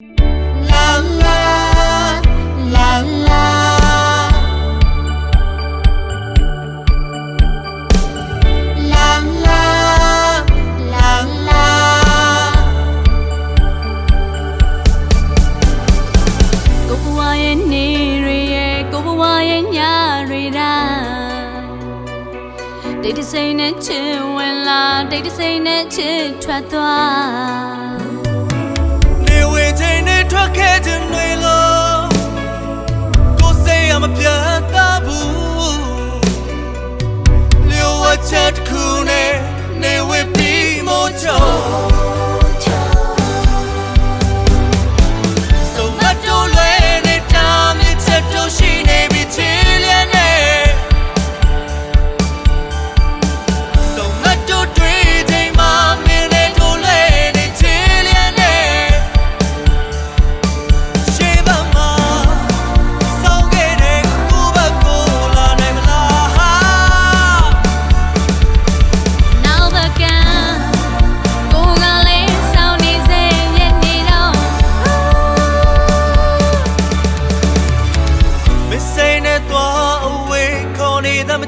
တွေရဲ့ကိုဘဝရဲ့ညတွေတာဒိတ်တစိမ့်နဲ့ချစ်ဝင်လာဒိတ်တစိမ့်နဲ့ချစ်ထွက်သွားနေဝင်ချိန်နဲ့ ထွက်ခဲ့ခြင်းတွေလို့ကိုယ်စိတ်အမပြတ်သားဘူးလျှို့ဝှက်ချက်တစ်ခုနဲ့နေဝင်ပြီးမို့ချုံ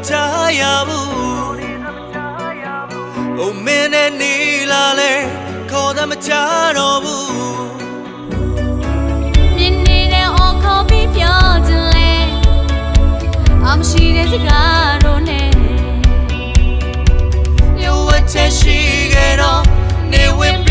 ကြားရဘူး။အိုမင်းနဲ့နေလာလဲခေါ်တာမကြားတော့ဘူး။ရှိခဲ့တော့နေဝင်